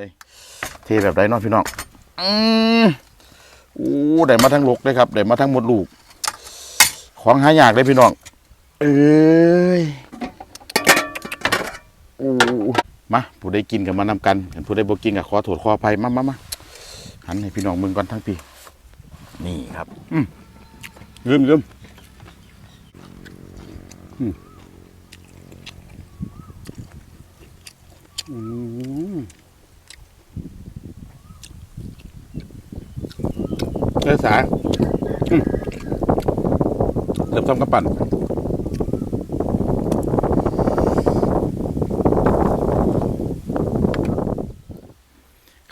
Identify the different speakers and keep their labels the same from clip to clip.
Speaker 1: เลยเทแบบไรเนาะพี่น้องอืมอู้ได้มาทั้งลกเลยครับได้มาทั้งหมดลูก ของหายากเลยพี่น้อง เอ้ยอู้มาผู้ได้กินกับมานำกันผู้ได้บ่กินกับขอโทษขออภัยมามามาหันให้พี่น้องมึงก่อนทั้งปีนี่ครับ อืมลืมลืมอืม อืมเอ้ยสาอืมเริ่มทำกระปั่น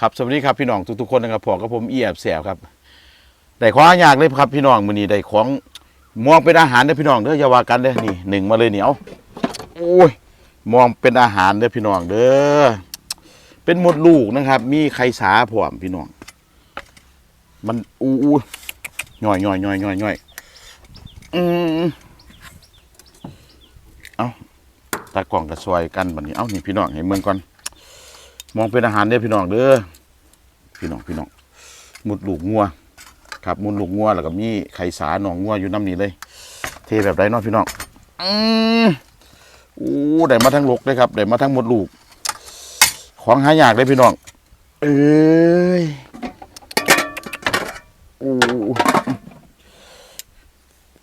Speaker 1: ครับสวัสดีครับพี่น้องทุกๆคนนะครับพอกับผมเอียบแสบครับได้ของอยากเลยครับพี่น้องมือนี้ได้ของมองเป็นอาหารเด้อพี่น้องเด้ออย่าว่ากันเด้อนี่หนึ่งมาเลยเหนียวโอ้ยมองเป็นอาหารเด้อพี่น้องเด้อเป็นหมดลูกนะครับ มีไข่สาพร้อมพี่น้อง มันอู้อู้ย่อยย่อยย่อยย่อยย่อยอืมเอาตากล่องกับซอยกันบัดนี้เอานี่พี่น้องให้เมืองก่อน มองเป็นอาหารเด้อพี่น้องเด้อพี่น้องพี่น้องมุดลูกงัวครับมุดลูกงัวแล้วก็มีไข่สาหนองงัวอยู่น้ำนี้เลย เทแบบไรเนาะพี่น้องอืมอู้ได้มาทั้งลกเลยครับได้มาทั้งหมดลูก ของหายากเลยพี่น้อง เอ้ย อู้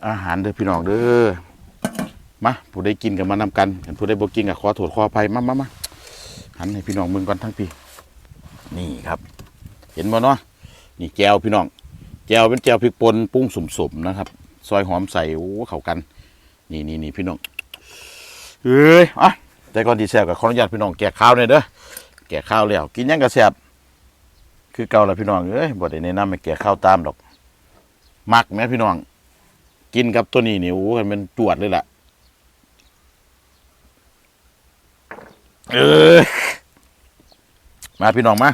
Speaker 1: อาหารเด้อพี่น้องเด้อมาผู้ได้กินกับมานำกันเห็นผู้ได้บ่กินกับขอโทษขออภัยมามามาหันให้พี่น้องมึงก่อนทั้งปีนี่ครับ เห็นบ่เนาะนี่แจวพี่น้องแจวเป็นแจวพริกป่นปรุงสมๆนะครับ ซอยหอมใส่โอ้เข้ากัน นี่นี่นี่พี่น้องเอ้ยอะแต่ก่อนที่แซ่บกับขออนุญาตพี่น้องแกะข้าวหน่อยเด้อแกะข้าวแล้ว กินยังก็แซ่บ คือเก่าแล้วพี่น้องเอ้ยบ่ได้แนะนำให้แกะข้าวตามดอกมักแม่พี่น้อง กินกับตัวนี้นี่โอ้ยมันจวดเลยล่ะเออมาพี่น้องมา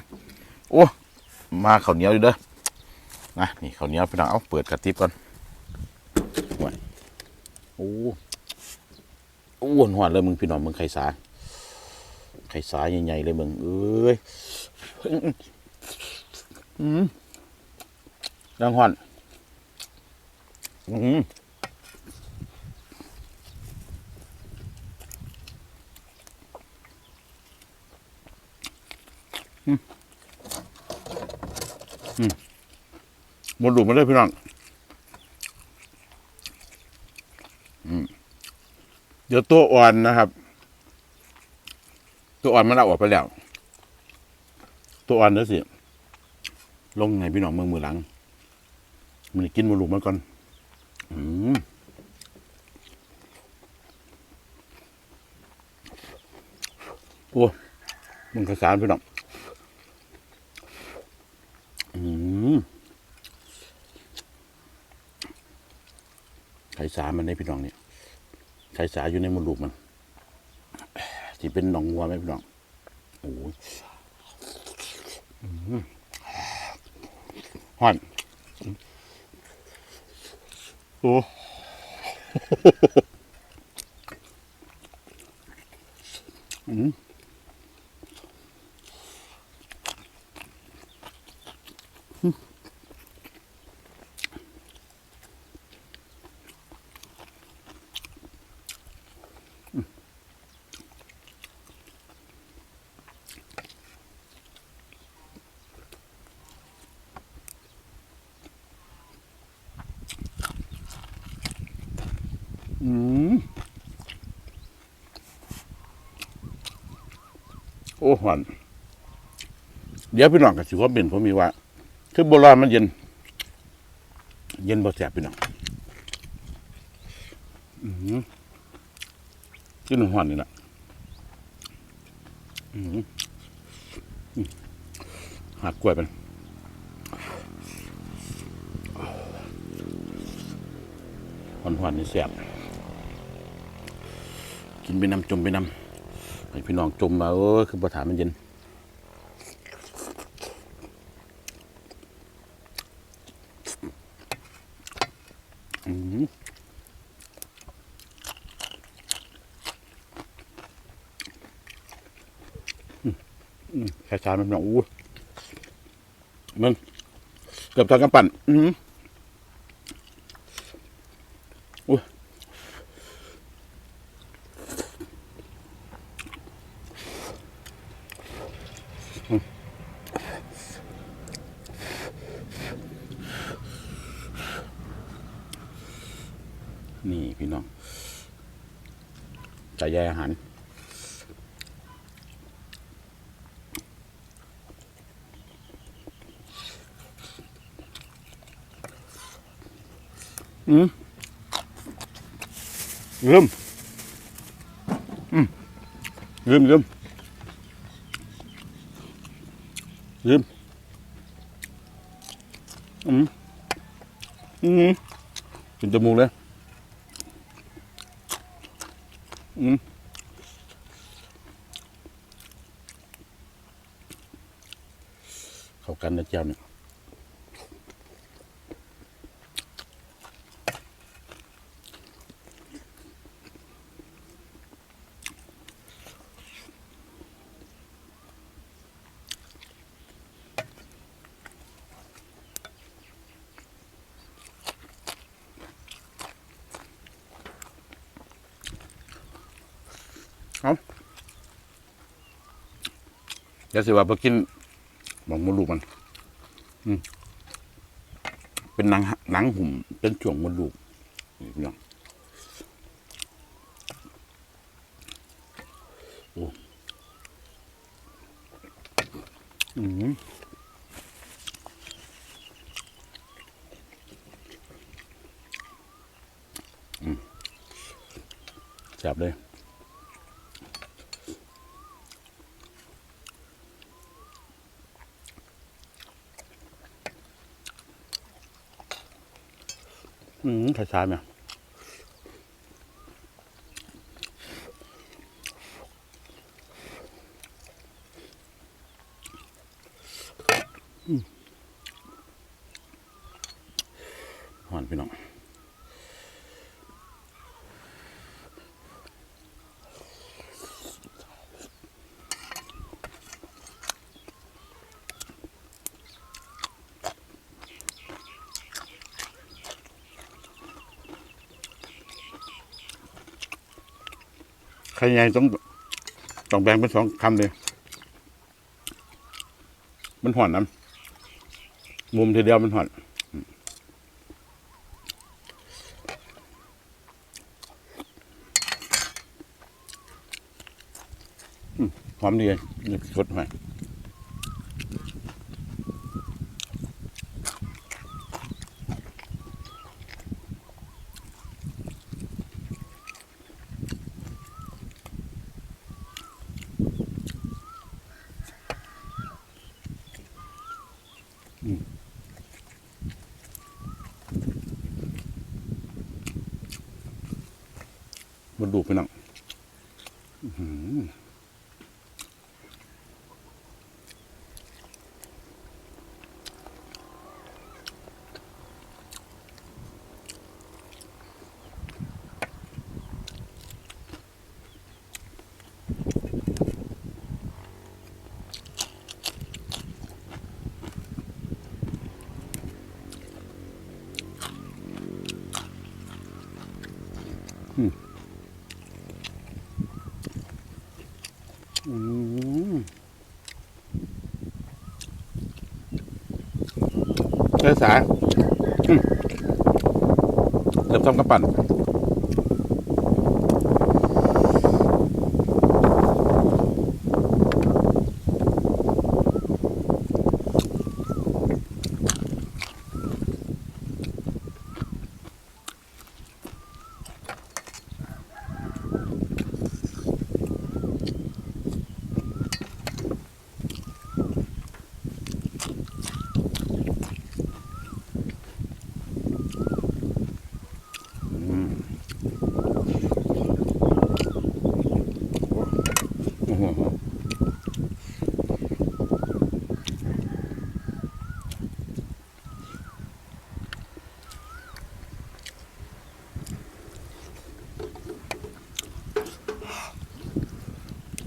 Speaker 1: โอ้มาข้าวเหนียวอยู่เด้อนะนี่ข้าวเหนียวพี่น้องเอาเปิดกระติบก่อนห่วยโอ้อ้วนหวานเลยมึงพี่น้องมึงไข่สาไข่สาใหญ่ๆเลยมึงเอ้ย อืมดังหวานอืมหมดหลุมมาเลยพี่น้องอืมเดี๋ยวตัวอ่อนนะครับ ตัวอ่อนมันเอาออกไปแล้ว ตัวอ่อนเดี๋ยวสิ ลงไงพี่น้องเมืองมือหลังมันกินมดหลุมมาก่อน อืมโอ้มึงกระสานพี่น้องอืมไข่สามันในพี่น้องเนี่ยไข่สาอยู่ในมดลูกมันที่เป็นหนองวัวไหมพี่น้องโอ้ยอื้อ หือฮ้อนโอ้อืมอืม โอ้หวานเดี๋ยวพี่น้องกับสิว่าเป็นผมมีว่า คือโบราณมันเย็น เย็นบ่แสบพี่น้องอืมกินหวานนี่แหละอืมอืมหักกล้วยเป็นหวานหวานนี่แสบกินไปน้ำจมไปน้ำ ให้พี่น้องจมมาเออคือบ่ถามมันเย็นอืมแค่ชามันพี่น้องอู้มึงเกือบทอดกำปั่น อือหืออุ้ยอืมนี่พี่น้อง จ่ายแยอาหาร อืมลืมอืมลืมลืมลืมอืมอืมกินจมูกเลย อืมเข้ากันนะเจ้าเนี่ย เดี๋ยวสิว่าไปกินบอกมดลูกมัน อืมเป็นหนังหนังหุ่ม เป็นช่วงมดลูกนี่พี่น้องโอ้อืมอืมแซ่บเลย อื มช้าๆไหมอืมหวานพี่น้อง ใครยังต้องต้องแบ่งเป็นสองคำเลย มันห่อนนะมุมทีเดียวมันห่อนอืมอืมหอมดีเลยสดหน่อย มันดูไปหนังอือ เอ้อสายอืมเริ่มทำกระปั่น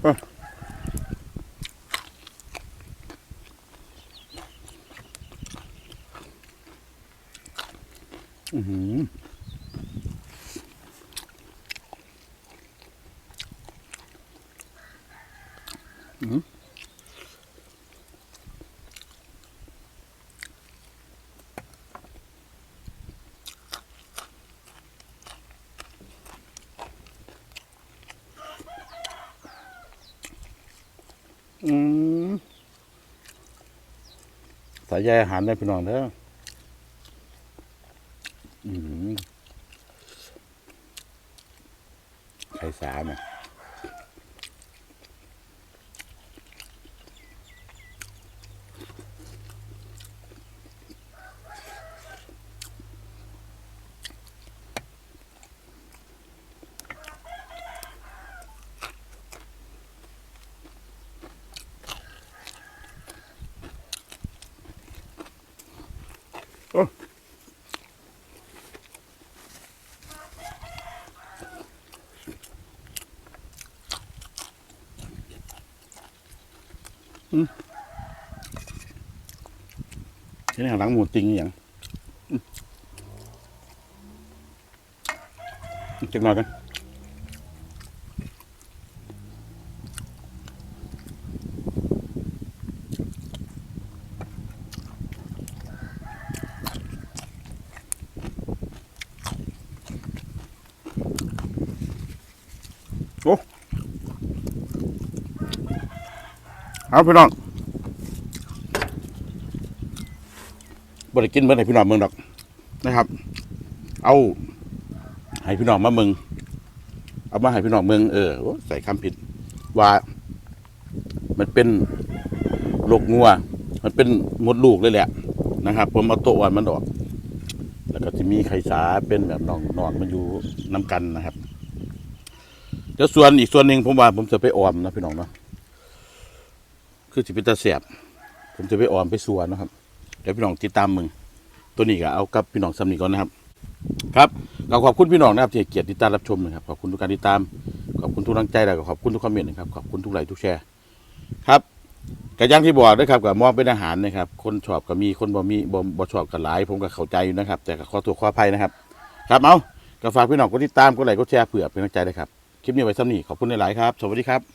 Speaker 1: Oh. อืมสายใยอาหารได้พี่น้องเด้อ อืมไข่สามอะ ที่นี่หลังหมูติงอย่างจักหน่อยกันโอ้ เอาพี่น้องบริกินเมื่อไหร่พี่น้องเมืองดอกนะครับ เอาให้พี่น้องมาเมืองเอามาให้พี่น้องเมืองเออใส่คำผิด ว่า มันเป็นโรคงัว มันเป็นมดลูกเลยแหละนะครับผมเอาโตะวันมันออก แล้วก็จะมีไข่สาเป็นแบบนองนอนมันอยู่น้ำกันนะครับเดี๋ยวส่วนอีกส่วนหนึ่งผมว่าผมจะไปออมนะพี่น้องเนาะ คือจะเป็นตาเสียบผมจะไปออมไปสวนนะครับเดี๋ยวพี่น้องติดตามมึงตัวนี้ก็เอากับพี่น้องสำนีก่อนนะครับ ครับก็ขอบคุณพี่น้องนะครับที่ให้เกียรติติดตามรับชมนะครับขอบคุณทุกการติดตาม ขอบคุณทุกกำลังใจแล้วก็ขอบคุณทุกคอมเมนต์นะครับขอบคุณทุกไลค์ทุกแชร์ครับก็อย่างที่บอกนะครับกับมอบเป็นอาหารนะครับ คนชอบก็มีคนบ่มีบ่บ่ชอบก็หลาย ผมก็เข้าใจอยู่นะครับ แต่ก็ขอตัวขออภัยนะครับ ครับเอาก็ฝากพี่น้องกดติดตามกดไลค์กดแชร์เผื่อเป็นกำลังใจด้วยครับคลิปนี้ไว้ซ้ำนี้ขอบคุณหลายๆครับ สวัสดีครับ